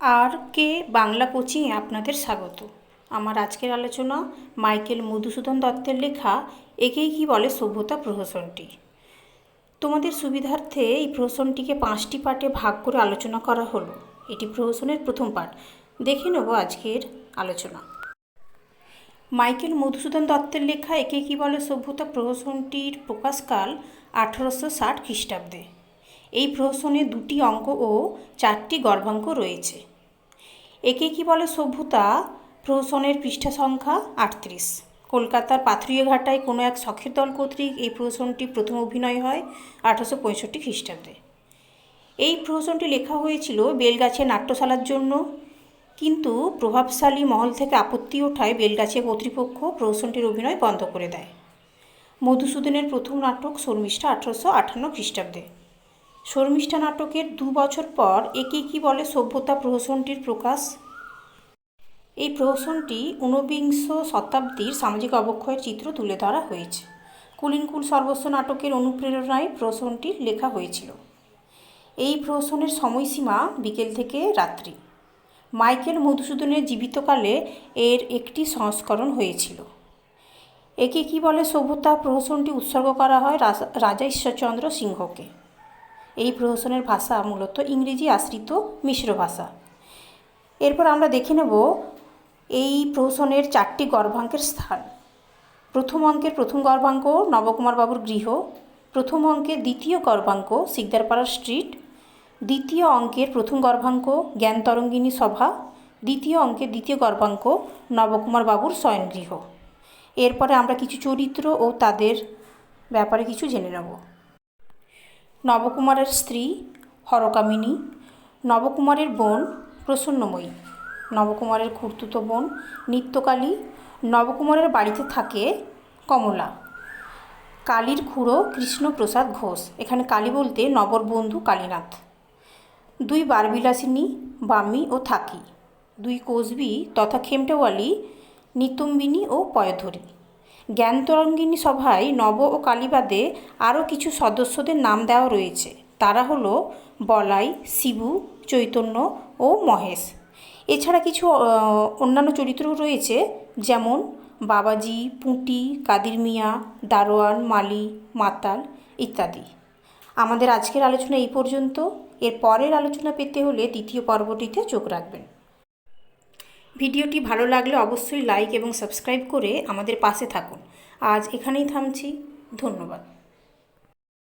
আর কে বাংলা কোচিংয়ে আপনাদের স্বাগত। আমার আজকের আলোচনা মাইকেল মধুসূদন দত্তের লেখা একেই কি বলে সভ্যতা প্রহসনটি। তোমাদের সুবিধার্থে এই প্রহসনটিকে পাঁচটি পার্টে ভাগ করে আলোচনা করা হলো। এটি প্রহসনের প্রথম পার্ট দেখে নেব আজকের আলোচনা। মাইকেল মধুসূদন দত্তের লেখা একে কি বলে সভ্যতা প্রহসনটির প্রকাশকাল আঠারোশো ষাট খ্রিস্টাব্দে। এই প্রহসনে দুটি অঙ্ক ও চারটি গর্ভাঙ্ক রয়েছে। একে কি বলে সভ্যতা? প্রহসনের পৃষ্ঠা সংখ্যা আটত্রিশ। কলকাতার পাথুরিয়াঘাটায় কোনো এক শখের দল কর্তৃক এই প্রহসনটি প্রথম অভিনয় হয় আঠারোশো পঁয়ষট্টি খ্রিস্টাব্দে। এই প্রহসনটি লেখা হয়েছিল বেলগাছে নাট্যশালার জন্য। কিন্তু প্রভাবশালী মহল থেকে আপত্তি ওঠায় বেলগাছে কর্তৃপক্ষ প্রহসনটির অভিনয় বন্ধ করে দেয়। মধুসূদনের প্রথম নাটক শর্মিষ্ঠা আঠারোশো আটান্ন খ্রিস্টাব্দে। শর্মিষ্ঠা নাটকের দু বছর পর একে কি বলে সভ্যতা প্রহসনটির প্রকাশ? এই প্রহসনটি ঊনবিংশ শতাব্দীর সামাজিক অবক্ষয়ের চিত্র তুলে ধরা হয়েছে। কুলিনকুল সর্বস্ব নাটকের অনুপ্রেরণায় প্রহসনটি লেখা হয়েছিল। এই প্রহসনের সময়সীমা বিকেল থেকে রাত্রি। মাইকেল মধুসূদনের জীবিতকালে এর একটি সংস্করণ হয়েছিল। একে কি বলে সভ্যতা প্রহসনটি উৎসর্গ করা হয় রাজা ঈশ্বরচন্দ্র সিংহকে। এই প্রহসনের ভাষা মূলত ইংরেজি আশ্রিত মিশ্র ভাষা। এরপর আমরা দেখে নেব এই প্রহসনের চারটি গর্ভাঙ্কের স্থান। প্রথম অঙ্কের প্রথম গর্ভাঙ্ক নবকুমার বাবুর গৃহ, প্রথম অঙ্কের দ্বিতীয় গর্ভাঙ্ক সিকদারপাড়া স্ট্রিট, দ্বিতীয় অঙ্কের প্রথম গর্ভাঙ্ক জ্ঞান তরঙ্গিনী সভা, দ্বিতীয় অঙ্কের দ্বিতীয় গর্ভাঙ্ক নবকুমার বাবুর শয়নগৃহ। এরপরে আমরা কিছু চরিত্র ও তাদের ব্যাপারে কিছু জেনে নেব। নবকুমারের স্ত্রী হরকামিনী, নবকুমারের বোন প্রসন্নময়ী। নবকুমারের খুড়তুতো বোন নিত্যকালী, নবকুমারের বাড়িতে থাকে কমলা। কালীর খুড়ো কৃষ্ণপ্রসাদ ঘোষ। এখানে কালী বলতে নবর বন্ধু কালীনাথ। দুই বারবিলাসিনী, বামি ও থাকি। দুই কোসবি তথা খেমটেওয়ালি নিতম্বিনী ও পয়ধরী জ্ঞানতরঙ্গিনী সভায় নব ও কালীবাদে আরও কিছু সদস্যদের নাম দেওয়া রয়েছে। তারা হলো বলাই, শিবু, চৈতন্য ও মহেশ। এছাড়া কিছু অন্যান্য চরিত্রও রয়েছে, যেমন বাবাজি, পুঁটি, কাদির মিয়া, দারোয়ান, মালি, মাতাল ইত্যাদি। আমাদের আজকের আলোচনা এই পর্যন্ত। এর পরের আলোচনা পেতে হলে দ্বিতীয় পর্বটিতে চোখ রাখবেন। ভিডিওটি ভালো লাগলে অবশ্যই লাইক এবং সাবস্ক্রাইব করে আমাদের পাশে থাকুন। আজ এখানেই থামছি। ধন্যবাদ।